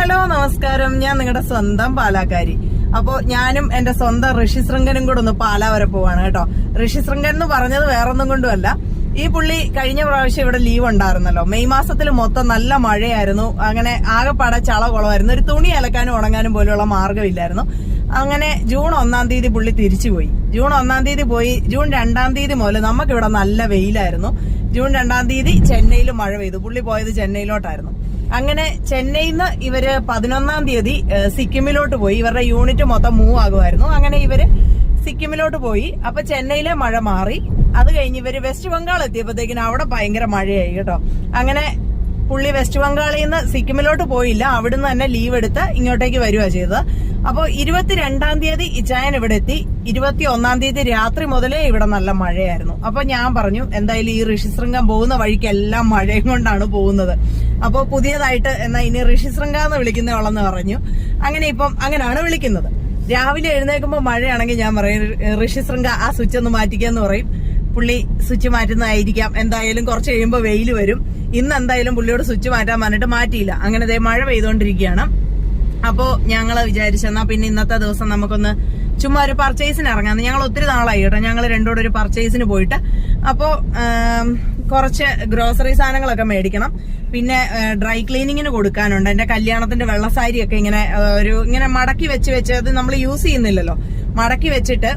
Hello നമസ്കാരം. ഞാൻ നിങ്ങളുടെ സ്വന്തം പാലാക്കാരി. അപ്പോ ഞാനും എന്റെ സ്വന്തം ഋഷി ശൃംഗനും കൂടെ ഒന്ന് പാലാ വരെ പോവാണ് കേട്ടോ. ഋഷി ശൃംഗൻ എന്ന് പറഞ്ഞത് വേറൊന്നും കൊണ്ടുമല്ല. ഈ പുള്ളി കഴിഞ്ഞ പ്രാവശ്യം ഇവിടെ ലീവ് ഉണ്ടായിരുന്നല്ലോ. മെയ് മാസത്തിൽ മൊത്തം നല്ല മഴയായിരുന്നു. അങ്ങനെ ആകെപ്പാടെ ചള കുളമായിരുന്നു. ഒരു തുണി അലക്കാനും ഉണങ്ങാനും പോലെയുള്ള മാർഗമില്ലായിരുന്നു. അങ്ങനെ ജൂൺ ഒന്നാം തീയതി പുള്ളി തിരിച്ചുപോയി. ജൂൺ ഒന്നാം തീയതി പോയി. ജൂൺ രണ്ടാം തീയതി മുതൽ നമുക്കിവിടെ നല്ല വെയിലായിരുന്നു. ജൂൺ രണ്ടാം തീയതി ചെന്നൈയിൽ മഴ പെയ്തു. പുള്ളി പോയത് ചെന്നൈയിലോട്ടായിരുന്നു. അങ്ങനെ ചെന്നൈയിൽ നിന്ന് ഇവർ പതിനൊന്നാം തീയതി സിക്കിമിലോട്ട് പോയി. ഇവരുടെ യൂണിറ്റ് മൊത്തം മൂവ് ആകുമായിരുന്നു. അങ്ങനെ ഇവർ സിക്കിമിലോട്ട് പോയി. അപ്പൊ ചെന്നൈയിലെ മഴ മാറി. അത് കഴിഞ്ഞ് ഇവർ വെസ്റ്റ് ബംഗാൾ എത്തിയപ്പോഴത്തേക്കിനും അവിടെ ഭയങ്കര മഴയായി കേട്ടോ. അങ്ങനെ പുള്ളി വെസ്റ്റ് ബംഗാളിൽ നിന്ന് സിക്കിമിലോട്ട് പോയില്ല. അവിടുന്ന് തന്നെ ലീവ് എടുത്ത് ഇങ്ങോട്ടേക്ക് വരിക ചെയ്തത്. അപ്പോൾ ഇരുപത്തിരണ്ടാം തീയതി ഇച്ചായൻ ഇവിടെ എത്തി. ഇരുപത്തി ഒന്നാം തീയതി രാത്രി മുതലേ ഇവിടെ നല്ല മഴയായിരുന്നു. അപ്പൊ ഞാൻ പറഞ്ഞു എന്തായാലും ഈ ഋഷിശൃംഗം പോകുന്ന വഴിക്കെല്ലാം മഴയും കൊണ്ടാണ് പോകുന്നത്. അപ്പോൾ പുതിയതായിട്ട് എന്നാ ഇനി ഋഷി ശൃംഗ എന്ന് വിളിക്കുന്ന ഉള്ളെന്ന് പറഞ്ഞു. അങ്ങനെ ഇപ്പം അങ്ങനെയാണ് വിളിക്കുന്നത്. രാവിലെ എഴുന്നേൽക്കുമ്പോൾ മഴയാണെങ്കിൽ ഞാൻ പറയും ഋഷി ശൃംഗ ആ സ്വിച്ച് ഒന്ന് മാറ്റിക്കാന്ന് പറയും. പുള്ളി സ്വിച്ച് മാറ്റുന്നതായിരിക്കാം. എന്തായാലും കുറച്ച് കഴിയുമ്പോൾ വെയിൽ വരും. ഇന്ന് എന്തായാലും പുള്ളിയോട് സ്വിച്ച് മാറ്റാൻ പറഞ്ഞിട്ട് മാറ്റിയില്ല. അങ്ങനെ ദേ മഴ പെയ്തുകൊണ്ടിരിക്കുകയാണ് അപ്പോൾ ഞങ്ങൾ വിചാരിച്ചെന്നാ പിന്നെ ഇന്നത്തെ ദിവസം നമുക്കൊന്ന് ചുമ്മാ ഒരു പർച്ചേസിന് ഇറങ്ങാന്ന് ഞങ്ങൾ ഒത്തിരി നാളായി കേട്ടോ. ഞങ്ങൾ രണ്ടോടെ ഒരു പർച്ചേസിന് പോയിട്ട്. അപ്പോ കുറച്ച് ഗ്രോസറി സാധനങ്ങളൊക്കെ മേടിക്കണം. പിന്നെ ഡ്രൈ ക്ലീനിങ്ങിന് കൊടുക്കാനുണ്ട്. എന്റെ കല്യാണത്തിന്റെ വെള്ളസാരിയൊക്കെ ഇങ്ങനെ ഒരു ഇങ്ങനെ മടക്കി വെച്ച് വെച്ച് അത് നമ്മൾ യൂസ് ചെയ്യുന്നില്ലല്ലോ. മടക്കി വെച്ചിട്ട്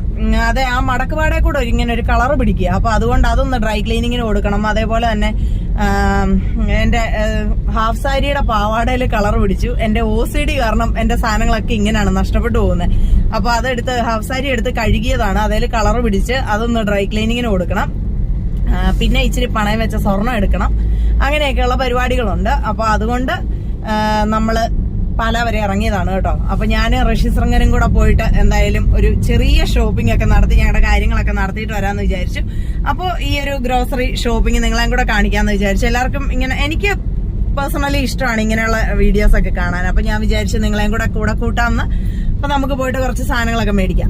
അത് ആ മടക്കുപാടെ കൂടെ ഇങ്ങനെ ഒരു കളർ പിടിക്കുക. അപ്പൊ അതുകൊണ്ട് അതൊന്ന് ഡ്രൈ ക്ലീനിങ്ങിന് കൊടുക്കണം. അതേപോലെ തന്നെ എന്റെ ഹാഫ് സാരിയുടെ പാവാടയിൽ കളർ പിടിച്ചു. എന്റെ ഒ സി ഡി കാരണം എന്റെ സാധനങ്ങളൊക്കെ ഇങ്ങനെയാണ് നഷ്ടപ്പെട്ടു പോകുന്നത്. അപ്പൊ അതെടുത്ത് ഹാഫ് സാരി എടുത്ത് കഴുകിയതാണ്. അതിൽ കളർ പിടിച്ച് അതൊന്ന് ഡ്രൈ ക്ലീനിങ്ങിന് കൊടുക്കണം. പിന്നെ ഇച്ചിരി പണയം വെച്ച സ്വർണം എടുക്കണം. അങ്ങനെയൊക്കെയുള്ള പരിപാടികളുണ്ട്. അപ്പൊ അതുകൊണ്ട് നമ്മൾ പല വരെ ഇറങ്ങിയതാണ് കേട്ടോ. അപ്പൊ ഞാൻ ഋഷിശൃംഗനും കൂടെ പോയിട്ട് എന്തായാലും ഒരു ചെറിയ ഷോപ്പിംഗ് ഒക്കെ നടത്തി ഞങ്ങളുടെ കാര്യങ്ങളൊക്കെ നടത്തിയിട്ട് വരാന്ന് വിചാരിച്ചു. അപ്പോൾ ഈ ഒരു ഗ്രോസറി ഷോപ്പിംഗ് നിങ്ങളെയും കൂടെ കാണിക്കാന്ന് വിചാരിച്ചു. എല്ലാവർക്കും ഇങ്ങനെ എനിക്ക് പേഴ്സണലി ഇഷ്ടമാണ് ഇങ്ങനെയുള്ള വീഡിയോസ് ഒക്കെ കാണാൻ. അപ്പൊ ഞാൻ വിചാരിച്ചു നിങ്ങളെയും കൂടെ കൂടെ കൂട്ടാമെന്ന് അപ്പൊ നമുക്ക് പോയിട്ട് കുറച്ച് സാധനങ്ങളൊക്കെ മേടിക്കാം.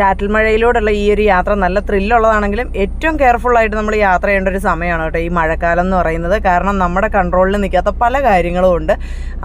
ചാറ്റൽ മഴയിലൂടെയുള്ള ഈ ഒരു യാത്ര നല്ല ത്രില്ലുള്ളതാണെങ്കിലും ഏറ്റവും കെയർഫുൾ ആയിട്ട് നമ്മൾ യാത്ര ചെയ്യേണ്ട ഒരു സമയമാണ് കേട്ടോ ഈ മഴക്കാലം എന്ന് പറയുന്നത്. കാരണം നമ്മുടെ കൺട്രോളിൽ നിൽക്കാത്ത പല കാര്യങ്ങളും ഉണ്ട്.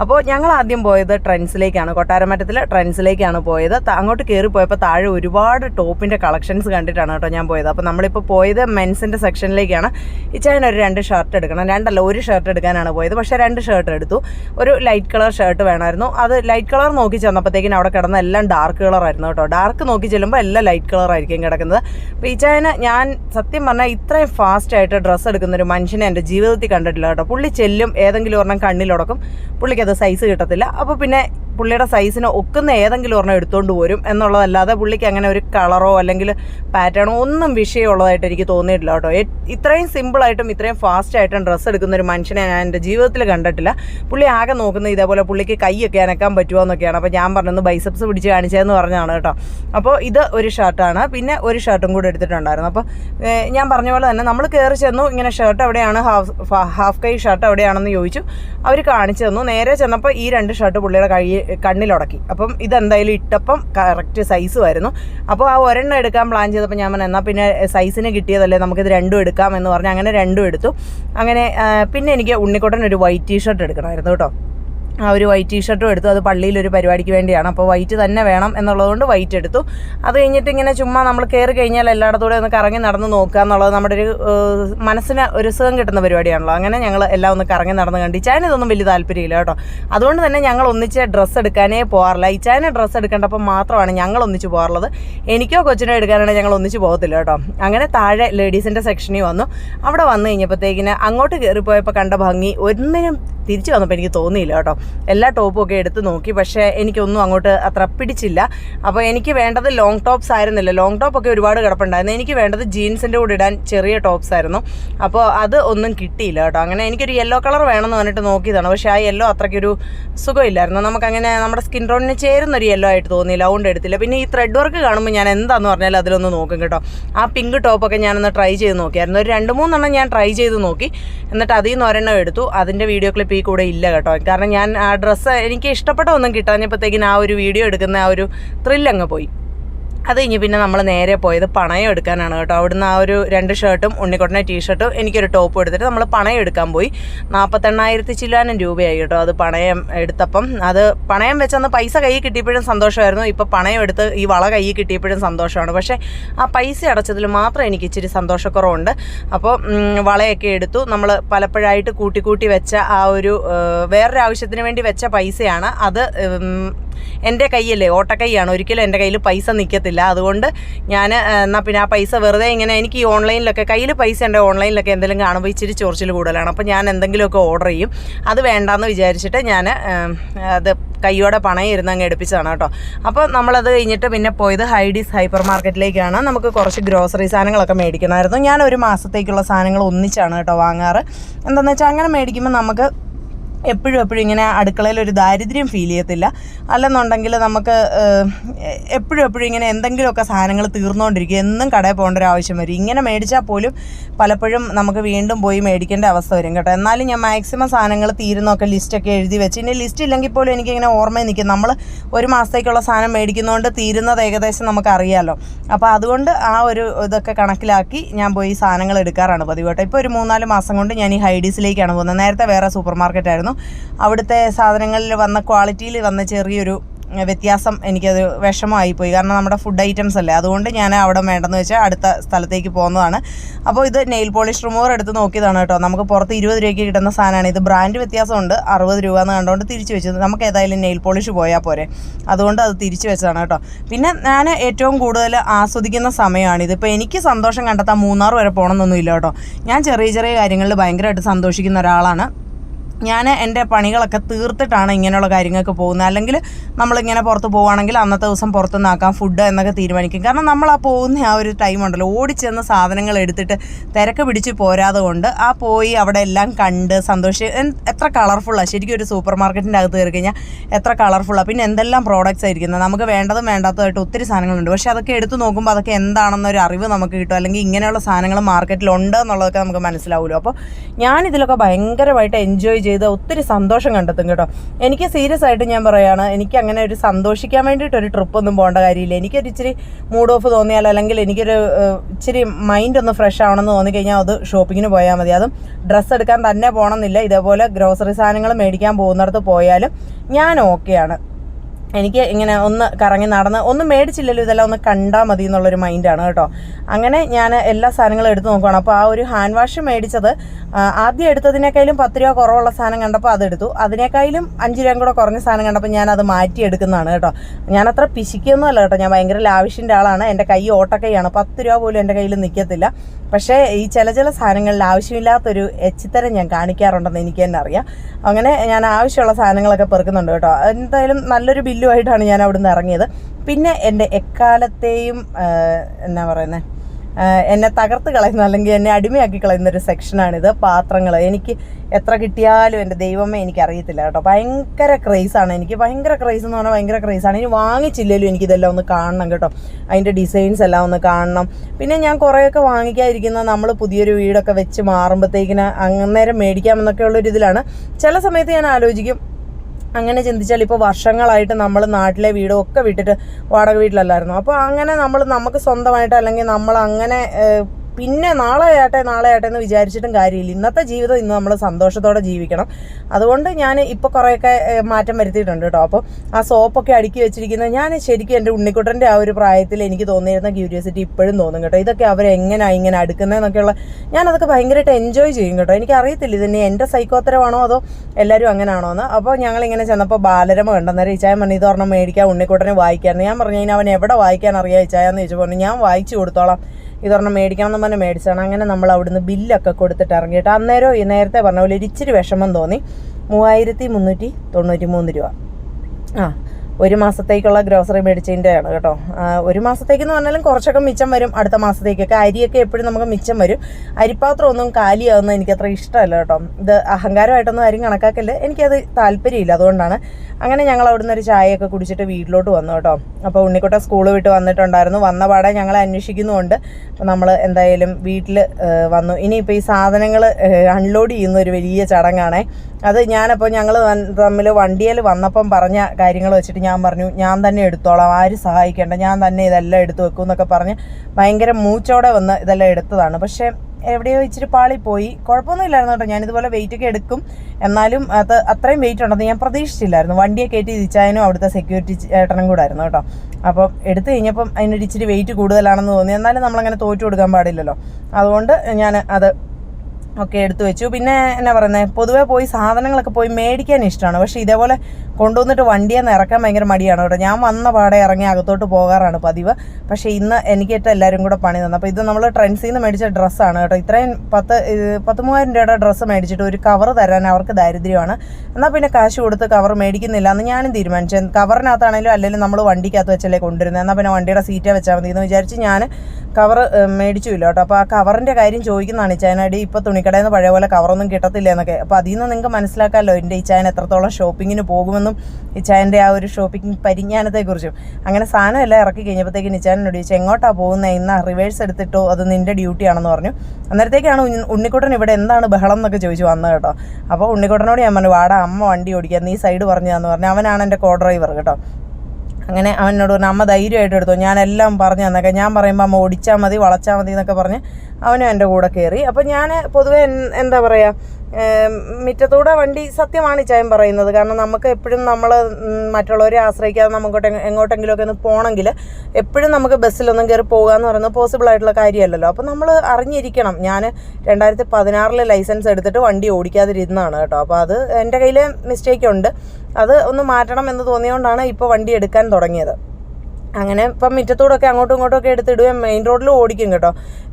അപ്പോൾ ഞങ്ങൾ ആദ്യം പോയത് ട്രെൻസിലേക്കാണ്. കൊട്ടാരമറ്റത്തിലെ ട്രെൻസിലേക്കാണ് പോയത്. അങ്ങോട്ട് കയറി പോയപ്പോൾ താഴെ ഒരുപാട് ടോപ്പിന്റെ കളക്ഷൻസ് കണ്ടിട്ടാണ് കേട്ടോ ഞാൻ പോയത്. അപ്പോൾ നമ്മളിപ്പോൾ പോയത് മെൻസിന്റെ സെക്ഷനിലേക്കാണ് ഇച്ചായൻ ഒരു രണ്ട് ഷർട്ട് എടുക്കണം. രണ്ടല്ല ഒരു ഷർട്ട് എടുക്കാനാണ് പോയത്. പക്ഷേ രണ്ട് ഷർട്ട് എടുത്തു. ഒരു ലൈറ്റ് കളർ ഷർട്ട് വേണമായിരുന്നു. അത് ലൈറ്റ് കളർ നോക്കി ചെന്നപ്പോഴത്തേക്കിനും അവിടെ കിടന്ന എല്ലാം ഡാർക്ക് കളറായിരുന്നു കേട്ടോ. ഡാർക്ക് നോക്കി ചെല്ലുമ്പോൾ എല്ലാം ലൈറ്റ് കളർ ആയിരിക്കും കിടക്കുന്നത്. അപ്പോൾ ഈ ചായന ഞാൻ സത്യം പറഞ്ഞാൽ ഇത്രയും ഫാസ്റ്റായിട്ട് ഡ്രസ്സ് എടുക്കുന്ന ഒരു മനുഷ്യനെ എന്റെ ജീവിതത്തിൽ കണ്ടിട്ടില്ല കേട്ടോ. പുള്ളി ചെല്ലും ഏതെങ്കിലും ഒരെണ്ണം കണ്ണിലുടക്കും പുള്ളിക്കത് സൈസ് കിട്ടത്തില്ല. അപ്പോൾ പിന്നെ പുള്ളിയുടെ സൈസിന് ഒക്കുന്ന ഏതെങ്കിലും ഒരെണ്ണം എടുത്തുകൊണ്ട് വരും എന്നുള്ളതല്ലാതെ പുള്ളിക്ക് അങ്ങനെ ഒരു കളറോ അല്ലെങ്കിൽ പാറ്റേണോ ഒന്നും വിഷയമുള്ളതായിട്ട് എനിക്ക് തോന്നിയിട്ടില്ല കേട്ടോ. ഇത്രയും സിമ്പിളായിട്ടും ഇത്രയും ഫാസ്റ്റ് ആയിട്ടും ഡ്രസ്സ് എടുക്കുന്ന ഒരു മനുഷ്യനെ ഞാൻ എന്റെ ജീവിതത്തിൽ കണ്ടിട്ടില്ല. പുള്ളി ആകെ നോക്കുന്നത് ഇതേപോലെ പുള്ളിക്ക് കൈയൊക്കെ അനക്കാൻ പറ്റുമോ എന്നൊക്കെയാണ്. അപ്പോൾ ഞാൻ പറഞ്ഞത് ബൈസപ്സ് പിടിച്ച് കാണിച്ചതെന്ന് പറഞ്ഞതാണ് കേട്ടോ. അപ്പോൾ ഇത് ഒരു ഷർട്ടാണ് പിന്നെ ഒരു ഷർട്ടും കൂടെ എടുത്തിട്ടുണ്ടായിരുന്നു. അപ്പോൾ ഞാൻ പറഞ്ഞ പോലെ തന്നെ നമ്മൾ കയറി ചെന്നു. ഇങ്ങനെ ഷർട്ട് എവിടെയാണ്? ഹാഫ് ഹാഫ് കൈ ഷർട്ട് എവിടെയാണെന്ന് ചോദിച്ചു. അവർ കാണിച്ചു തന്നു. നേരെ ചെന്നപ്പോൾ ഈ രണ്ട് ഷർട്ട് പുള്ളിയുടെ കൈ കണ്ണിലുടക്കി. അപ്പം ഇതെന്തായാലും ഇട്ടപ്പം കറക്റ്റ് സൈസ് ആയിരുന്നു അപ്പോൾ ആ ഒരെണ്ണം എടുക്കാൻ പ്ലാൻ ചെയ്തപ്പോൾ ഞാൻ പറഞ്ഞു എന്നാൽ പിന്നെ സൈസിന് കിട്ടിയതല്ലേ നമുക്കിത് രണ്ടും എടുക്കാം എന്ന് പറഞ്ഞ് അങ്ങനെ രണ്ടും എടുത്തു. അങ്ങനെ പിന്നെ എനിക്ക് ഉണ്ണിക്കോട്ടൻ ഒരു വൈറ്റ് ടീ ഷർട്ട് എടുക്കണമായിരുന്നു കേട്ടോ. ആ ഒരു വൈറ്റ് ടീഷർട്ടും എടുത്തു. അത് പള്ളിയിൽ ഒരു പരിപാടിക്ക് വേണ്ടിയാണ്. അപ്പോൾ വൈറ്റ് തന്നെ വേണം എന്നുള്ളതുകൊണ്ട് വൈറ്റ് എടുത്തു. അത് കഴിഞ്ഞിട്ട് ഇങ്ങനെ ചുമ്മാ നമ്മൾ കയറി കഴിഞ്ഞാൽ എല്ലായിടത്തൂടെ ഒന്ന് കറങ്ങി നടന്ന് നോക്കുക എന്നുള്ളത് നമ്മുടെ ഒരു മനസ്സിന് ഒരു സുഖം കിട്ടുന്ന പരിപാടിയാണല്ലോ. അങ്ങനെ ഞങ്ങൾ എല്ലാം ഒന്ന് കറങ്ങി നടന്ന് കണ്ടു. ഇച്ചായന് ഇതൊന്നും വലിയ താല്പര്യമില്ല കേട്ടോ. അതുകൊണ്ട് തന്നെ ഞങ്ങൾ ഒന്നിച്ച് ഡ്രസ്സ് എടുക്കാനേ പോകാറില്ല. ഇച്ചായന് ഡ്രസ്സ് എടുക്കേണ്ടപ്പോൾ മാത്രമാണ് ഞങ്ങൾ ഒന്നിച്ച് പോകാറുള്ളത്. എനിക്കോ കൊച്ചിനോ എടുക്കാനാണെങ്കിൽ ഞങ്ങൾ ഒന്നിച്ച് പോകത്തില്ല കേട്ടോ. അങ്ങനെ താഴെ ലേഡീസിന്റെ സെക്ഷനിൽ വന്നു. അവിടെ വന്നു കഴിഞ്ഞപ്പോഴത്തേക്കിന് അങ്ങോട്ട് കയറിപ്പോയപ്പോൾ കണ്ട ഭംഗി ഒന്നിനും തിരിച്ചു വന്നപ്പോൾ എനിക്ക് തോന്നിയില്ല കേട്ടോ. എല്ലാ ടോപ്പും ഒക്കെ എടുത്ത് നോക്കി. പക്ഷേ എനിക്കൊന്നും അങ്ങോട്ട് അത്ര പിടിച്ചില്ല. അപ്പോൾ എനിക്ക് വേണ്ടത് ലോങ് ടോപ്സ് ആയിരുന്നില്ല. ലോങ് ടോപ്പ് ഒക്കെ ഒരുപാട് കിടപ്പുണ്ടായിരുന്നു. എനിക്ക് വേണ്ടത് ജീൻസിന്റെ കൂടെ ഇടാൻ ചെറിയ ടോപ്സ് ആയിരുന്നു. അപ്പോൾ അത് ഒന്നും കിട്ടിയില്ല കേട്ടോ. അങ്ങനെ എനിക്കൊരു യെല്ലോ കളർ വേണമെന്ന് പറഞ്ഞിട്ട് നോക്കിയതാണ്. പക്ഷേ ആ യെല്ലോ അത്രയ്ക്കൊരു സുഖമില്ലായിരുന്നു. നമുക്കങ്ങനെ നമ്മുടെ സ്കിൻ ടോണിന് ചേരുന്നൊരു യെല്ലോ ആയിട്ട് തോന്നിയില്ല. അതുകൊണ്ട് എടുത്തില്ല. പിന്നെ ഈ ത്രെഡ് വർക്ക് കാണുമ്പോൾ ഞാൻ എന്താണെന്ന് പറഞ്ഞാൽ അതിലൊന്ന് നോക്കും കേട്ടോ. ആ പിങ്ക് ടോപ്പൊക്കെ ഞാനൊന്ന് ട്രൈ ചെയ്ത് നോക്കിയായിരുന്നു. ഒരു രണ്ട് മൂന്നെണ്ണം ഞാൻ ട്രൈ ചെയ്ത് നോക്കി. എന്നിട്ട് അതിൽ നിന്ന് ഒരെണ്ണം എടുത്തു. അതിന്റെ വീഡിയോ ക്ലിപ്പ് ഈ കൂടെ ഇല്ല കേട്ടോ. കാരണം ഞാൻ ആ ഡ്രസ്സ് എനിക്ക് ഇഷ്ടപ്പെട്ട ഒന്നും കിട്ടാഞ്ഞപ്പോഴത്തേക്കിന് ആ ഒരു വീഡിയോ എടുക്കുന്ന ആ ഒരു ത്രില്ലങ്ങ് പോയി. അത് കഴിഞ്ഞ് പിന്നെ നമ്മൾ നേരെ പോയത് പണയം എടുക്കാനാണ് കേട്ടോ. അവിടുന്ന് ആ ഒരു രണ്ട് ഷർട്ടും ഉണ്ണിക്കൊട്ടനെ ടീഷർട്ടും എനിക്കൊരു ടോപ്പ് എടുത്തിട്ട് നമ്മൾ പണയം എടുക്കാൻ പോയി. നാൽപ്പത്തെണ്ണായിരത്തി ചില്ലാനും രൂപയായി കേട്ടോ അത് പണയം എടുത്തപ്പം. അത് പണയം വെച്ചന്ന് പൈസ കയ്യിൽ കിട്ടിയപ്പോഴും സന്തോഷമായിരുന്നു. ഇപ്പോൾ പണയം എടുത്ത് ഈ വള കയ്യിൽ കിട്ടിയപ്പോഴും സന്തോഷമാണ്. പക്ഷേ ആ പൈസ അടച്ചതിൽ മാത്രം എനിക്ക് ഇച്ചിരി സന്തോഷക്കുറവുണ്ട്. അപ്പോൾ വളയൊക്കെ എടുത്തു. നമ്മൾ പലപ്പോഴായിട്ട് കൂട്ടി കൂട്ടി വെച്ച ആ ഒരു വേറൊരു ആവശ്യത്തിന് വേണ്ടി വെച്ച പൈസയാണ്. അത് എന്റെ കയ്യല്ലേ ഓട്ടക്കൈയാണ്. ഒരിക്കലും എന്റെ കയ്യിൽ പൈസ നിൽക്കത്തില്ല. അതുകൊണ്ട് ഞാൻ എന്നാൽ പിന്നെ ആ പൈസ വെറുതെ ഇങ്ങനെ എനിക്ക് ഈ ഓൺലൈനിലൊക്കെ കയ്യിൽ പൈസ ഉണ്ട് ഓൺലൈനിലൊക്കെ എന്തെങ്കിലും കാണുമ്പോൾ ഇച്ചിരി ചൊറിച്ചിൽ കൂടുതലാണ്. അപ്പോൾ ഞാൻ എന്തെങ്കിലുമൊക്കെ ഓർഡർ ചെയ്യും. അത് വേണ്ടാന്ന് വിചാരിച്ചിട്ട് ഞാൻ അത് കയ്യോടെ പണയം ഇരുന്ന് അങ്ങ് എടുപ്പിച്ചതാണ് കേട്ടോ. അപ്പോൾ നമ്മളത് കഴിഞ്ഞിട്ട് പിന്നെ പോയത് ഹൈഡീസ് ഹൈപ്പർ മാർക്കറ്റിലേക്കാണ്. നമുക്ക് കുറച്ച് ഗ്രോസറി സാധനങ്ങളൊക്കെ മേടിക്കണമായിരുന്നു ഞാൻ ഒരു മാസത്തേക്കുള്ള സാധനങ്ങൾ ഒന്നിച്ചാണ് കേട്ടോ വാങ്ങാറ്. എന്താണെന്ന് വെച്ചാൽ അങ്ങനെ മേടിക്കുമ്പോൾ നമുക്ക് എപ്പോഴും എപ്പോഴും ഇങ്ങനെ അടുക്കളയിൽ ഒരു ദാരിദ്ര്യം ഫീൽ ചെയ്യത്തില്ല. അല്ലെന്നുണ്ടെങ്കിൽ നമുക്ക് എപ്പോഴും എപ്പോഴും ഇങ്ങനെ എന്തെങ്കിലുമൊക്കെ സാധനങ്ങൾ തീർന്നുകൊണ്ടിരിക്കും എന്നും കടയിൽ പോകേണ്ട ഒരു ആവശ്യം വരും. ഇങ്ങനെ മേടിച്ചാൽ പോലും പലപ്പോഴും നമുക്ക് വീണ്ടും പോയി മേടിക്കേണ്ട അവസ്ഥ വരും കേട്ടോ. എന്നാലും ഞാൻ മാക്സിമം സാധനങ്ങൾ തീരുന്നൊക്കെ ലിസ്റ്റൊക്കെ എഴുതി വെച്ച്. ഇനി ലിസ്റ്റ് ഇല്ലെങ്കിൽ പോലും എനിക്കിങ്ങനെ ഓർമ്മയിൽ നിൽക്കും. നമ്മൾ ഒരു മാസത്തേക്കുള്ള സാധനം മേടിക്കുന്നതുകൊണ്ട് തീരുന്നത് ഏകദേശം നമുക്കറിയാമല്ലോ അപ്പോൾ അതുകൊണ്ട് ആ ഒരു ഇതൊക്കെ കണക്കിലാക്കി ഞാൻ പോയി സാധനങ്ങൾ എടുക്കാറാണ് പതിവ് കേട്ടോ. ഇപ്പോൾ ഒരു മൂന്നാൽ മാസം കൊണ്ട് ഞാൻ ഈ ഹൈഡീസിലേക്കാണ് പോകുന്നത്. നേരത്തെ വേറെ സൂപ്പർ മാർക്കറ്റ് ആയിരുന്നു. അവിടുത്തെ സാധനങ്ങളിൽ വന്ന ക്വാളിറ്റിയിൽ വന്ന ചെറിയൊരു വ്യത്യാസം എനിക്കത് വിഷമമായി പോയി. കാരണം നമ്മുടെ ഫുഡ് ഐറ്റംസ് അല്ലേ? അതുകൊണ്ട് ഞാൻ അവിടെ വേണ്ടെന്ന് വെച്ചാൽ അടുത്ത സ്ഥലത്തേക്ക് പോകുന്നതാണ്. അപ്പോൾ ഇത് നെയിൽ പോളിഷ് റിമൂവർ എടുത്ത് നോക്കിയതാണ് കേട്ടോ. നമുക്ക് പുറത്ത് ഇരുപത് രൂപയ്ക്ക് കിട്ടുന്ന സാധനമാണ്. ഇത് ബ്രാൻഡ് വ്യത്യാസമുണ്ട്. അറുപത് രൂപ എന്ന് കണ്ടുകൊണ്ട് തിരിച്ചു വെച്ചത്. നമുക്ക് ഏതായാലും നെയിൽ പോളിഷ് പോയാൽ പോരെ. അതുകൊണ്ട് അത് തിരിച്ചു വെച്ചതാണ് കേട്ടോ. പിന്നെ ഞാൻ ഏറ്റവും കൂടുതൽ ആസ്വദിക്കുന്ന സമയമാണ് ഇതിപ്പോൾ എനിക്ക് സന്തോഷം കണ്ടെത്താൻ മൂന്നാർ വരെ പോകണമെന്നൊന്നുമില്ല കേട്ടോ. ഞാൻ ചെറിയ ചെറിയ കാര്യങ്ങളിൽ ഭയങ്കരമായിട്ട് സന്തോഷിക്കുന്ന ഒരാളാണ്. ഞാൻ എന്റെ പണികളൊക്കെ തീർത്തിട്ടാണ് ഇങ്ങനെയുള്ള കാര്യങ്ങൾക്ക് പോകുന്നത്. അല്ലെങ്കിൽ നമ്മളിങ്ങനെ പുറത്ത് പോവുകയാണെങ്കിൽ അന്നത്തെ ദിവസം പുറത്തുനിന്ന് ആക്കാം ഫുഡ് എന്നൊക്കെ തീരുമാനിക്കും. കാരണം നമ്മൾ ആ പോകുന്ന ആ ഒരു ടൈം ഉണ്ടല്ലോ. ഓടിച്ചെന്ന് സാധനങ്ങൾ എടുത്തിട്ട് തിരക്ക് പിടിച്ച് പോരാതെ കൊണ്ട് ആ പോയി അവിടെ എല്ലാം കണ്ട് സന്തോഷി എൻ- എത്ര കളർഫുള്ളാണ് ശരിക്കും ഒരു സൂപ്പർ മാർക്കറ്റിന്റെ അകത്ത് കയറി കഴിഞ്ഞാൽ എത്ര കളർഫുള്ളാണ് പിന്നെ എന്തെല്ലാം പ്രോഡക്റ്റ്സ് ആയിരിക്കുന്നത്? നമുക്ക് വേണ്ടതും വേണ്ടാത്തതായിട്ട് ഒത്തിരി സാധനങ്ങളുണ്ട്. പക്ഷേ അതൊക്കെ എടുത്തു നോക്കുമ്പോൾ അതൊക്കെ എന്താണെന്നൊരു അറിവ് നമുക്ക് കിട്ടും. അല്ലെങ്കിൽ ഇങ്ങനെയുള്ള സാധനങ്ങൾ മാർക്കറ്റിലുണ്ട് എന്നുള്ളതൊക്കെ നമുക്ക് മനസ്സിലാവുമല്ലോ. അപ്പോൾ ഞാനിതിലൊക്കെ ഭയങ്കരമായിട്ട് എൻജോയ് ചെയ്ത് ഒത്തിരി സന്തോഷം കണ്ടെത്തും കേട്ടോ. എനിക്ക് സീരിയസ് ആയിട്ട് ഞാൻ പറയുകയാണ് എനിക്ക് അങ്ങനെ ഒരു സന്തോഷിക്കാൻ വേണ്ടിയിട്ട് ഒരു ട്രിപ്പ് ഒന്നും പോകേണ്ട കാര്യമില്ല. എനിക്കൊരു ഇച്ചിരി മൂഡ് ഓഫ് തോന്നിയാൽ അല്ലെങ്കിൽ എനിക്കൊരു ഇച്ചിരി മൈൻഡ് ഒന്ന് ഫ്രഷ് ആവണമെന്ന് തോന്നിക്കഴിഞ്ഞാൽ അത് ഷോപ്പിങ്ങിന് പോയാൽ മതി. അതും ഡ്രസ്സ് എടുക്കാൻ തന്നെ പോകണമെന്നില്ല. ഇതേപോലെ ഗ്രോസറി സാധനങ്ങൾ മേടിക്കാൻ പോകുന്നിടത്ത് പോയാലും ഞാൻ ഓക്കെയാണ് എനിക്ക് ഇങ്ങനെ ഒന്ന് കറങ്ങി നടന്ന് ഒന്നും മേടിച്ചില്ലല്ലോ ഇതെല്ലാം ഒന്ന് കണ്ടാൽ മതി എന്നുള്ളൊരു മൈൻഡാണ് കേട്ടോ. അങ്ങനെ ഞാൻ എല്ലാ സാധനങ്ങളും എടുത്ത് നോക്കുകയാണ് അപ്പോൾ ആ ഒരു ഹാൻഡ് വാഷ് മേടിച്ചത് ആദ്യം എടുത്തതിനേക്കാളും പത്ത് രൂപ കുറവുള്ള സാധനം കണ്ടപ്പോൾ അതെടുത്തു അതിനേക്കാളും അഞ്ച് രൂപയും കൂടെ കുറഞ്ഞ സാധനം കണ്ടപ്പോൾ ഞാൻ അത് മാറ്റി എടുക്കുന്നതാണ് കേട്ടോ. ഞാൻ അത്ര പിശിക്കൊന്നുമല്ല കേട്ടോ. ഞാൻ ഭയങ്കര ലാവിഷിന്റെ ആളാണ്. എന്റെ കൈ ഓട്ടക്കൈയാണ്. പത്ത് രൂപ പോലും എന്റെ കയ്യിൽ നിൽക്കത്തില്ല പക്ഷേ ഈ ചില ചില സാധനങ്ങളിൽ ആവശ്യമില്ലാത്തൊരു എച്ചിത്തരം ഞാൻ കാണിക്കാറുണ്ടെന്ന് എനിക്ക് തന്നെ അറിയാം. അങ്ങനെ ഞാൻ ആവശ്യമുള്ള സാധനങ്ങളൊക്കെ പെറുക്കുന്നുണ്ട് കേട്ടോ. എന്തായാലും നല്ലൊരു ബില്ലുമായിട്ടാണ് ഞാൻ അവിടെ നിന്ന് ഇറങ്ങിയത്. പിന്നെ എന്റെ എക്കാലത്തെയും എന്നാ പറയുന്നത് എന്നെ തകർത്ത് കളയുന്ന അല്ലെങ്കിൽ എന്നെ അടിമയാക്കി കളയുന്ന ഒരു സെക്ഷനാണിത്. പാത്രങ്ങൾ എനിക്ക് എത്ര കിട്ടിയാലും എന്റെ ദൈവമേ എനിക്ക് എനിക്കറിയത്തില്ല കേട്ടോ. ഭയങ്കര ക്രേസാണ് എനിക്ക്. ഭയങ്കര ക്രേസ് എന്ന് പറഞ്ഞാൽ ഭയങ്കര ക്രേസാണ് ഇനി വാങ്ങിച്ചില്ലെങ്കിലും എനിക്കിതെല്ലാം ഒന്ന് കാണണം കേട്ടോ. അതിന്റെ ഡിസൈൻസ് എല്ലാം ഒന്ന് കാണണം. പിന്നെ ഞാൻ കുറേയൊക്കെ വാങ്ങിക്കാതിരിക്കുന്ന നമ്മൾ പുതിയൊരു വീടൊക്കെ വെച്ച് മാറുമ്പോഴത്തേക്കിന് അന്നേരം മേടിക്കാമെന്നൊക്കെ ഉള്ളൊരു ഇതിലാണ് ചില സമയത്ത് ഞാൻ ആലോചിക്കും അങ്ങനെ ചിന്തിച്ചാൽ ഇപ്പോൾ വർഷങ്ങളായിട്ട് നമ്മൾ നാട്ടിലെ വീടും ഒക്കെ വിട്ടിട്ട് വാടക വീട്ടിലല്ലായിരുന്നു? അപ്പോൾ അങ്ങനെ നമ്മൾ നമുക്ക് സ്വന്തമായിട്ട് അല്ലെങ്കിൽ നമ്മൾ അങ്ങനെ പിന്നെ നാളെ ആട്ടെ നാളെ ആട്ടെ എന്ന് വിചാരിച്ചിട്ടും കാര്യമില്ല. ഇന്നത്തെ ജീവിതം ഇന്ന് നമ്മൾ സന്തോഷത്തോടെ ജീവിക്കണം. അതുകൊണ്ട് ഞാൻ ഇപ്പോൾ കുറേയൊക്കെ മാറ്റം വരുത്തിയിട്ടുണ്ട് കേട്ടോ. അപ്പോൾ ആ സോപ്പൊക്കെ അടുക്കി വെച്ചിരിക്കുന്നത് ഞാൻ ശരിക്കും എന്റെ ഉണ്ണിക്കുട്ടന്റെ ആ ഒരു പ്രായത്തിൽ എനിക്ക് തോന്നിയിരുന്ന ക്യൂരിയോസിറ്റി ഇപ്പോഴും തോന്നും കേട്ടോ. ഇതൊക്കെ അവരെങ്ങനെയാണ് ഇങ്ങനെ അടുക്കുന്നതെന്നൊക്കെയുള്ള ഞാനതൊക്കെ ഭയങ്കരമായിട്ട് എൻജോയ് ചെയ്യും കേട്ടോ. എനിക്ക് അറിയത്തില്ല ഇതിന് എന്റെ സൈക്കോത്തരമാണോ അതോ എല്ലാവരും അങ്ങനെയാണോ എന്ന്. അപ്പോൾ ഞങ്ങളിങ്ങനെ ചെന്നപ്പോൾ ബാലരമ കണ്ടെന്നേരം ഇച്ചായം പറഞ്ഞു ഇതൊരെണ്ണം മേടിക്കാൻ ഉണ്ണിക്കുട്ടനെ വായിക്കാമെന്ന് ഞാൻ പറഞ്ഞു കഴിഞ്ഞാൽ അവൻ എവിടെ വായിക്കാൻ അറിയാം ഇച്ചായെന്ന് ചോദിച്ചു പറഞ്ഞു ഞാൻ വായിച്ചു കൊടുത്തോളാം. ഇതൊരെണ്ണം മേടിക്കണം എന്ന് പറഞ്ഞ് മേടിച്ചാണ് അങ്ങനെ നമ്മൾ അവിടുന്ന് ബില്ലൊക്കെ കൊടുത്തിട്ട് ഇറങ്ങിയിട്ട് അന്നേരം ഈ നേരത്തെ പറഞ്ഞ പോലെ ഒരു ഇച്ചിരി വിഷമം തോന്നി. മൂവായിരത്തി മുന്നൂറ്റി തൊണ്ണൂറ്റി മൂന്ന് രൂപ. ആ ഒരു മാസത്തേക്കുള്ള ഗ്രോസറി മേടിച്ചതിന്റെ ആണ് കേട്ടോ ഒരു മാസത്തേക്ക് എന്ന് പറഞ്ഞാലും കുറച്ചൊക്കെ മിച്ചം വരും അടുത്ത മാസത്തേക്കൊക്കെ. അരിയൊക്കെ എപ്പോഴും നമുക്ക് മിച്ചം വരും. അരിപ്പാത്രം ഒന്നും കാലിയാവുന്നത് എനിക്ക് അത്ര ഇഷ്ടമല്ല കേട്ടോ. ഇത് അഹങ്കാരമായിട്ടൊന്നും ആരും കണക്കാക്കല്ല. എനിക്കത് താല്പര്യമില്ല അതുകൊണ്ടാണ്. അങ്ങനെ ഞങ്ങൾ അവിടുന്ന് ഒരു ചായയൊക്കെ കുടിച്ചിട്ട് വീട്ടിലോട്ട് വന്നു കേട്ടോ. അപ്പോൾ ഉണ്ണിക്കുട്ട സ്കൂൾ വിട്ട് വന്നിട്ടുണ്ടായിരുന്നു. വന്ന പാടെ ഞങ്ങൾ അന്വേഷിക്കുന്നുമുണ്ട്. അപ്പോൾ നമ്മൾ എന്തായാലും വീട്ടിൽ വന്നു. ഇനിയിപ്പോൾ ഈ സാധനങ്ങൾ അൺലോഡ് ചെയ്യുന്ന ഒരു വലിയ ചടങ്ങാണേ. അത് ഞാനപ്പോൾ ഞങ്ങൾ തമ്മിൽ വണ്ടിയിൽ വന്നപ്പം പറഞ്ഞ കാര്യങ്ങൾ വെച്ചിട്ട് ഞാൻ പറഞ്ഞു ഞാൻ തന്നെ എടുത്തോളാം ആരും സഹായിക്കേണ്ട ഞാൻ തന്നെ ഇതെല്ലാം എടുത്തു വെക്കും എന്നൊക്കെ പറഞ്ഞ് ഭയങ്കര മൂച്ചോടെ വന്ന് ഇതെല്ലാം എടുത്തതാണ്. പക്ഷേ എവിടെയോ ഇച്ചിരി പാളിപ്പോയി കുഴപ്പമൊന്നുമില്ലായിരുന്നു കേട്ടോ. ഞാനിതുപോലെ വെയിറ്റ് ഒക്കെ എടുക്കും. എന്നാലും അത് അത്രയും വെയിറ്റ് ഉണ്ടെന്ന് ഞാൻ പ്രതീക്ഷിച്ചില്ലായിരുന്നു. വണ്ടിയെ കയറ്റി തിരിച്ചായനും അവിടുത്തെ സെക്യൂരിറ്റി ചേട്ടനും കൂടെ ആയിരുന്നു കേട്ടോ. അപ്പം എടുത്തു കഴിഞ്ഞപ്പം അതിനൊരു ഇച്ചിരി വെയിറ്റ് കൂടുതലാണെന്ന് തോന്നി. എന്നാലും നമ്മളങ്ങനെ തോറ്റു കൊടുക്കാൻ പാടില്ലല്ലോ. അതുകൊണ്ട് ഞാൻ അത് ഒക്കെ എടുത്തു വെച്ചു. പിന്നെ എന്നാ പറയുന്നത് പൊതുവേ പോയി സാധനങ്ങളൊക്കെ പോയി മേടിക്കാൻ ഇഷ്ടമാണ്. പക്ഷേ ഇതേപോലെ കൊണ്ടുവന്നിട്ട് വണ്ടിയെ നിറക്കാൻ ഭയങ്കര മടിയാണ് കേട്ടോ. ഞാൻ വന്ന പാടെ ഇറങ്ങി അകത്തോട്ട് പോകാറാണ് പതിവ്. പക്ഷേ ഇന്ന് എനിക്കേറ്റ എല്ലാവരും കൂടെ പണി തന്നു. അപ്പോൾ ഇത് നമ്മൾ ട്രെൻഡ്സിൽ നിന്ന് മേടിച്ച ഡ്രസ്സാണ് കേട്ടോ. ഇത്രയും പത്ത് പത്ത് മൂവായിരം രൂപയുടെ ഡ്രസ്സ് മേടിച്ചിട്ട് ഒരു കവർ തരാൻ അവർക്ക് ദാരിദ്ര്യമാണ്. എന്നാൽ പിന്നെ കാശ് കൊടുത്ത് കവർ മേടിക്കുന്നില്ല എന്ന് ഞാനും തീരുമാനിച്ചു. കവറിനകത്താണെങ്കിലും അല്ലെങ്കിൽ നമ്മൾ വണ്ടിക്കകത്ത് വെച്ചല്ലേ കൊണ്ടുവരുന്നത്. എന്നാൽ പിന്നെ വണ്ടിയുടെ സീറ്റേ വെച്ചാൽ മതി എന്ന് വിചാരിച്ച് ഞാൻ കവർ മേടിച്ചില്ല കേട്ടോ. അപ്പോൾ ആ കവറിന്റെ കാര്യം ചോദിക്കുന്നതാണ് ചൈനയുടെ ഇപ്പോൾ തുണിക്കടയിൽ നിന്ന് പഴയ പോലെ കവറൊന്നും കിട്ടത്തില്ല എന്നൊക്കെ. അപ്പോൾ അതിൽ നിന്ന് നിങ്ങൾക്ക് മനസ്സിലാക്കാമല്ലോ എന്റെ ഈ ചൈന എത്രത്തോളം ഷോപ്പിങ്ങിന് പോകുമെന്നും ഇച്ചായന്റെ ആ ഒരു ഷോപ്പിംഗ് പരിജ്ഞാനത്തെക്കുറിച്ചും അങ്ങനെ സാധനം എല്ലാം ഇറക്കി കഴിഞ്ഞപ്പോഴത്തേക്ക് നിച്ചാനോട് ചോദിച്ചു എങ്ങോട്ടാണ് പോകുന്നത് ഇന്ന് റിവേഴ്സ് എടുത്തിട്ടോ? അത് നിന്റെ ഡ്യൂട്ടിയാണെന്ന് പറഞ്ഞു. അന്നേരത്തേക്കാണ് ഉണ്ണി- ഉണ്ണിക്കുട്ടൻ ഇവിടെ എന്താണ് ബഹളം എന്നൊക്കെ ചോദിച്ചു വന്നത് കേട്ടോ. അപ്പോൾ ഉണ്ണിക്കുട്ടനോട് ഞാൻ പറഞ്ഞു വാടാ അമ്മ വണ്ടി ഓടിക്കുക നീ സൈഡ് പറഞ്ഞു പറഞ്ഞു അവനാണ് എന്റെ കോ ഡ്രൈവർ കേട്ടോ. അങ്ങനെ അവനോട് പറഞ്ഞു അമ്മ ധൈര്യമായിട്ട് എടുത്തു. ഞാനെല്ലാം പറഞ്ഞു തന്നേക്കാം. ഞാൻ പറയുമ്പോൾ അമ്മ ഓടിച്ചാൽ മതി വളച്ചാൽ മതി എന്നൊക്കെ പറഞ്ഞ് അവനും എന്റെ കൂടെ കയറി. അപ്പോൾ ഞാൻ പൊതുവേ എന്താ പറയുക മുറ്റത്തൂടെ വണ്ടി സത്യമാണ് ചായം പറയുന്നത്. കാരണം നമുക്ക് എപ്പോഴും നമ്മൾ മറ്റുള്ളവരെ ആശ്രയിക്കാതെ നമുക്ക് എങ്ങോട്ടെങ്കിലുമൊക്കെ ഒന്ന് പോകണമെങ്കിൽ എപ്പോഴും നമുക്ക് ബസ്സിലൊന്നും കയറി പോകുക എന്ന് പറയുന്നത് പോസിബിൾ ആയിട്ടുള്ള കാര്യമല്ലല്ലോ. അപ്പോൾ നമ്മൾ അറിഞ്ഞിരിക്കണം. ഞാൻ രണ്ടായിരത്തി പതിനാറിൽ ലൈസൻസ് എടുത്തിട്ട് വണ്ടി ഓടിക്കാതിരുന്നതാണ് കേട്ടോ. അപ്പോൾ അത് എന്റെ കയ്യിൽ മിസ്റ്റേക്ക് ഉണ്ട്. അത് ഒന്ന് മാറ്റണം എന്ന് തോന്നിയതുകൊണ്ടാണ് ഇപ്പോൾ വണ്ടി എടുക്കാൻ തുടങ്ങിയത്. അങ്ങനെ ഇപ്പം മുറ്റത്തൂടൊക്കെ അങ്ങോട്ടും ഇങ്ങോട്ടും ഒക്കെ എടുത്തിടുകയും മെയിൻ റോഡിൽ ഓടിക്കും കേട്ടോ.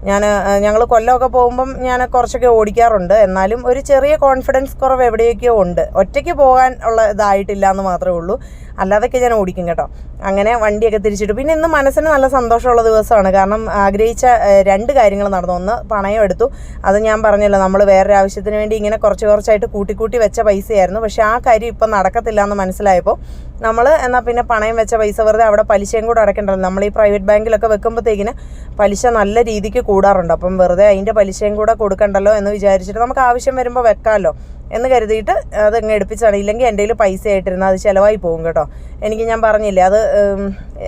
ഞാൻ ഞങ്ങൾ കൊല്ലമൊക്കെ പോകുമ്പം ഞാൻ കുറച്ചൊക്കെ ഓടിക്കാറുണ്ട്. എന്നാലും ഒരു ചെറിയ കോൺഫിഡൻസ് കുറവ് എവിടെയൊക്കെയോ ഉണ്ട്. ഒറ്റയ്ക്ക് പോകാൻ ഉള്ള ഇതായിട്ടില്ല എന്ന് മാത്രമേ ഉള്ളൂ. അല്ലാതൊക്കെ ഞാൻ ഓടിക്കും കേട്ടോ. അങ്ങനെ വണ്ടിയൊക്കെ തിരിച്ചിട്ടു. പിന്നെ ഇന്ന് മനസ്സിന് നല്ല സന്തോഷമുള്ള ദിവസമാണ്. കാരണം ആഗ്രഹിച്ച രണ്ട് കാര്യങ്ങൾ നടന്നു. ഒന്ന് പണയം എടുത്തു. അത് ഞാൻ പറഞ്ഞല്ലോ നമ്മൾ വേറൊരു ആവശ്യത്തിന് വേണ്ടി ഇങ്ങനെ കുറച്ച് കുറച്ചായിട്ട് കൂട്ടിക്കൂട്ടി വെച്ച പൈസയായിരുന്നു. പക്ഷേ ആ കാര്യം ഇപ്പം നടക്കത്തില്ല എന്ന് മനസ്സിലായപ്പോൾ നമ്മൾ എന്നാൽ പിന്നെ പണയം വെച്ച പൈസ വെറുതെ അവിടെ പലിശയും കൂടെ അടയ്ക്കണ്ടല്ലോ. നമ്മൾ ഈ പ്രൈവറ്റ് ബാങ്കിലൊക്കെ വെക്കുമ്പോഴത്തേക്കിന് പലിശ നല്ല രീതിക്ക് കൂടാറുണ്ട്. അപ്പം വെറുതെ അതിന്റെ പലിശയും കൂടെ കൊടുക്കണ്ടല്ലോ എന്ന് വിചാരിച്ചിട്ട് നമുക്ക് ആവശ്യം വരുമ്പോൾ വെക്കാമല്ലോ എന്ന് കരുതിയിട്ട് അത് അങ്ങ് എടുപ്പിച്ചാണ് ഇല്ലെങ്കിൽ എന്റെ കയ്യിൽ പൈസ ആയിട്ടിരുന്നാൽ അത് ചിലവായി പോകും കേട്ടോ. എനിക്ക് ഞാൻ പറഞ്ഞില്ലേ അത്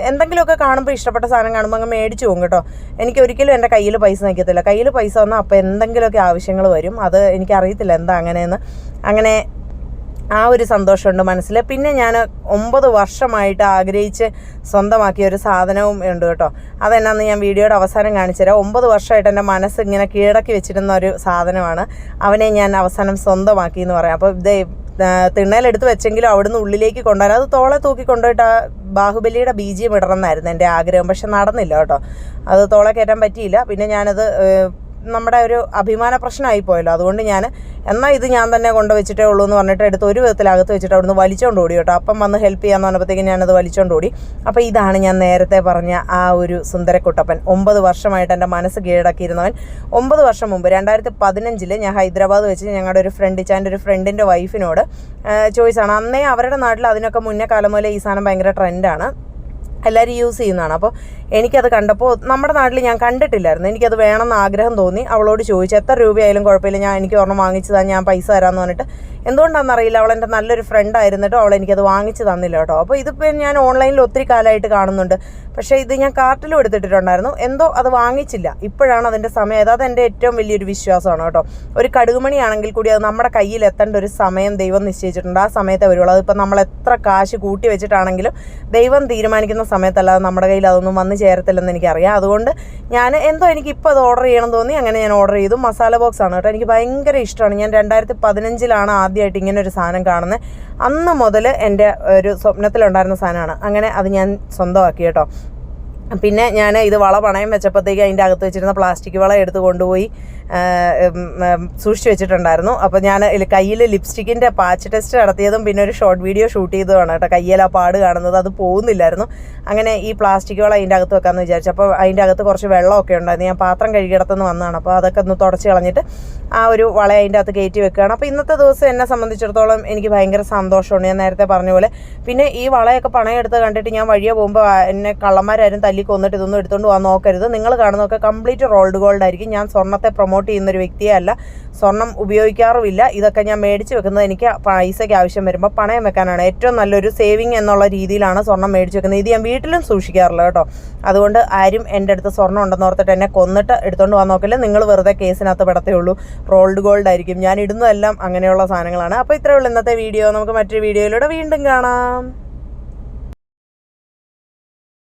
എന്തെങ്കിലുമൊക്കെ കാണുമ്പോൾ ഇഷ്ടപ്പെട്ട സാധനം കാണുമ്പോൾ അങ്ങ് മേടിച്ചു പോകും കേട്ടോ. എനിക്ക് ഒരിക്കലും എന്റെ കയ്യിൽ പൈസ നിൽക്കത്തില്ല കയ്യിൽ പൈസ വന്നാൽ അപ്പോൾ എന്തെങ്കിലുമൊക്കെ ആവശ്യങ്ങൾ വരും. അത് എനിക്കറിയത്തില്ല എന്താ അങ്ങനെയെന്ന്. അങ്ങനെ ആ ഒരു സന്തോഷമുണ്ട് മനസ്സിൽ. പിന്നെ ഞാൻ ഒമ്പത് വർഷമായിട്ട് ആഗ്രഹിച്ച് സ്വന്തമാക്കിയ ഒരു സാധനവും ഉണ്ട് കേട്ടോ. അതെന്നാന്ന് ഞാൻ വീഡിയോയുടെ അവസാനം കാണിച്ചുതരാം ഒമ്പത് വർഷമായിട്ട് എന്റെ മനസ്സ് ഇങ്ങനെ കീഴടക്കി വെച്ചിരുന്ന ഒരു സാധനമാണ്. അവനെ ഞാൻ അവസാനം സ്വന്തമാക്കി എന്ന് പറയാം. അപ്പോൾ ഇതേ തിണ്ണയിലെടുത്ത് വെച്ചെങ്കിലും അവിടുന്ന് ഉള്ളിലേക്ക് കൊണ്ടുവരാം. അത് തോളെ തൂക്കി കൊണ്ടുപോയിട്ട് ആ ബാഹുബലിയുടെ ബീജിയം ഇടണമെന്നായിരുന്നു എന്റെ ആഗ്രഹം. പക്ഷെ നടന്നില്ല കേട്ടോ. അത് തോളെ കയറ്റാൻ പറ്റിയില്ല. പിന്നെ ഞാനത് നമ്മുടെ ഒരു അഭിമാന പ്രശ്നമായി പോയല്ലോ. അതുകൊണ്ട് ഞാൻ എന്നാൽ ഇത് ഞാൻ തന്നെ കൊണ്ടുവച്ചിട്ടേ ഉള്ളൂ എന്ന് പറഞ്ഞിട്ട് എടുത്ത് ഒരു വിധത്തിൽ അകത്ത് വെച്ചിട്ട് അവിടുന്ന് വലിച്ചോണ്ട് ഓടി കേട്ടോ. അപ്പം വന്ന് ഹെൽപ്പ് ചെയ്യാന്ന് പറഞ്ഞപ്പോഴത്തേക്കും ഞാനത് വലിച്ചോണ്ട് ഓടി. അപ്പോൾ ഇതാണ് ഞാൻ നേരത്തെ പറഞ്ഞ ആ ഒരു സുന്ദരക്കുട്ടപ്പൻ. ഒമ്പത് വർഷമായിട്ട് എന്റെ മനസ്സ് കീഴടക്കിയിരുന്നവൻ. ഒമ്പത് വർഷം മുമ്പ് രണ്ടായിരത്തി പതിനഞ്ചിൽ ഞാൻ ഹൈദരാബാദ് വെച്ച് ഞങ്ങളുടെ ഒരു ഫ്രണ്ട് ഇച്ചാന്റെ ഒരു ഫ്രണ്ടിന്റെ വൈഫിനോട് ചോയ്സാണ് അന്നേ അവരുടെ നാട്ടിൽ അതിനൊക്കെ മുന്നേ കാലം മുതലേ ഈ സാധനം ഭയങ്കര ട്രെൻഡാണ് എല്ലാവരും യൂസ് ചെയ്യുന്നതാണ്. അപ്പോൾ എനിക്കത് കണ്ടപ്പോൾ നമ്മുടെ നാട്ടിൽ ഞാൻ കണ്ടിട്ടില്ലായിരുന്നു. എനിക്കത് വേണമെന്ന് ആഗ്രഹം തോന്നി. അവളോട് ചോദിച്ചു എത്ര രൂപയായാലും കുഴപ്പമില്ല. ഞാൻ എനിക്ക് ഒരെണ്ണം വാങ്ങിച്ചു താ ഞാൻ പൈസ തരാമെന്ന് പറഞ്ഞിട്ട് എന്തുകൊണ്ടാണെന്നറിയില്ല. അവൾ എന്റെ നല്ലൊരു ഫ്രണ്ട് ആയിരുന്നിട്ടോ അവൾ എനിക്കത് വാങ്ങിച്ച് തന്നില്ല കേട്ടോ. അപ്പോൾ ഇതിപ്പോൾ ഞാൻ ഓൺലൈനിൽ ഒത്തിരി കാലമായിട്ട് കാണുന്നുണ്ട്. പക്ഷേ ഇത് ഞാൻ കാർട്ടിലും എടുത്തിട്ടുണ്ടായിരുന്നു എന്തോ അത് വാങ്ങിച്ചില്ല. ഇപ്പോഴാണ് അതിന്റെ സമയം. അതായത് എന്റെ ഏറ്റവും വലിയൊരു വിശ്വാസമാണ് കേട്ടോ. ഒരു കടുകുമണി ആണെങ്കിൽ കൂടി അത് നമ്മുടെ കയ്യിൽ എത്തേണ്ട ഒരു സമയം ദൈവം നിശ്ചയിച്ചിട്ടുണ്ട്. ആ സമയത്തെ വരുള്ളൂ. അതിപ്പോൾ നമ്മൾ എത്ര കാശ് കൂട്ടി വെച്ചിട്ടാണെങ്കിലും ദൈവം തീരുമാനിക്കുന്ന സമയത്തല്ലാതെ നമ്മുടെ കയ്യിൽ അതൊന്നും വന്ന് ചേരത്തില്ലെന്ന് എനിക്കറിയാം. അതുകൊണ്ട് ഞാൻ എന്തോ എനിക്ക് ഇപ്പോൾ അത് ഓർഡർ ചെയ്യണം തോന്നി. അങ്ങനെ ഞാൻ ഓർഡർ ചെയ്തു. മസാല ബോക്സ് ആണ് കേട്ടോ. എനിക്ക് ഭയങ്കര ഇഷ്ടമാണ്. ഞാൻ രണ്ടായിരത്തി പതിനഞ്ചിലാണ് ആദ്യമായിട്ട് ഇങ്ങനെ ഒരു സാധനം കാണുന്നത്. അന്ന് മുതൽ എന്റെ ഒരു സ്വപ്നത്തിലുണ്ടായിരുന്ന സാധനമാണ്. അങ്ങനെ അത് ഞാൻ സ്വന്തമാക്കി കേട്ടോ. പിന്നെ ഞാൻ ഇത് വള പണയം വെച്ചപ്പോഴത്തേക്ക് അതിന്റെ അകത്ത് വെച്ചിരുന്ന പ്ലാസ്റ്റിക് വള എടുത്ത് കൊണ്ടുപോയി സൂക്ഷിച്ച് വെച്ചിട്ടുണ്ടായിരുന്നു. അപ്പോൾ ഞാൻ കയ്യിൽ ലിപ്സ്റ്റിക്കിന്റെ പാച്ച് ടെസ്റ്റ് നടത്തിയതും പിന്നെ ഒരു ഷോർട്ട് വീഡിയോ ഷൂട്ട് ചെയ്തതുമാണ് കേട്ടോ. കയ്യിൽ ആ പാട് കാണുന്നത് അത് പോകുന്നില്ലായിരുന്നു. അങ്ങനെ ഈ പ്ലാസ്റ്റിക് വള അതിന്റെ അകത്ത് വെക്കാമെന്ന് വിചാരിച്ചു. അപ്പോൾ അതിന്റെ അകത്ത് കുറച്ച് വെള്ളമൊക്കെ ഉണ്ടായിരുന്നു. ഞാൻ പാത്രം കഴുകിടത്തുനിന്ന് വന്നതാണ്. അപ്പോൾ അതൊക്കെ ഒന്ന് തുടച്ച് കളഞ്ഞിട്ട് ആ ഒരു വള അതിന്റെ അകത്ത് കയറ്റി വെക്കുകയാണ്. അപ്പോൾ ഇന്നത്തെ ദിവസം എന്നെ സംബന്ധിച്ചിടത്തോളം എനിക്ക് ഭയങ്കര സന്തോഷമാണ് ഞാൻ നേരത്തെ പറഞ്ഞ പോലെ പിന്നെ ഈ വളയൊക്കെ പണയെടുത്ത് കണ്ടിട്ട് ഞാൻ വഴിയെ പോകുമ്പോൾ എന്നെ കള്ളന്മാരാരും തല്ലി കൊന്നിട്ട് ഇതൊന്നും എടുത്തുകൊണ്ട് പോകാൻ നോക്കരുത്. നിങ്ങൾ കാണുന്നതൊക്കെ കംപ്ലീറ്റ് റോൾഡ് ഗോൾഡ് ആയിരിക്കും. ഞാൻ സ്വർണത്തെ പ്രൊമോട്ട് ചെയ്യുന്നൊരു വ്യക്തിയല്ല. സ്വർണം ഉപയോഗിക്കാറുമില്ല. ഇതൊക്കെ ഞാൻ മേടിച്ച് വെക്കുന്നത് എനിക്ക് പൈസയ്ക്ക് ആവശ്യം വരുമ്പോൾ പണയം വെക്കാനാണ്. ഏറ്റവും നല്ലൊരു സേവിങ് എന്നുള്ള രീതിയിലാണ് സ്വർണം മേടിച്ച് വെക്കുന്നത്. ഇത് ഞാൻ വീട്ടിലും സൂക്ഷിക്കാറില്ല കേട്ടോ. അതുകൊണ്ട് ആരും എന്റെ അടുത്ത് സ്വർണം ഉണ്ടെന്ന് ഓർത്തിട്ട് എന്നെ കൊന്നിട്ട് എടുത്തുകൊണ്ട് പോകാൻ നോക്കില്ല. നിങ്ങൾ വെറുതെ കേസിനകത്ത് പെടത്തേ ഉള്ളൂ. റോൾഡ് ഗോൾഡ് ആയിരിക്കും. ഞാൻ ഇടുന്നതെല്ലാം അങ്ങനെയുള്ള സാധനങ്ങളാണ്. അപ്പോൾ ഇത്രയുള്ള ഇന്നത്തെ വീഡിയോ. നമുക്ക് മറ്റൊരു വീഡിയോയിലൂടെ വീണ്ടും കാണാം.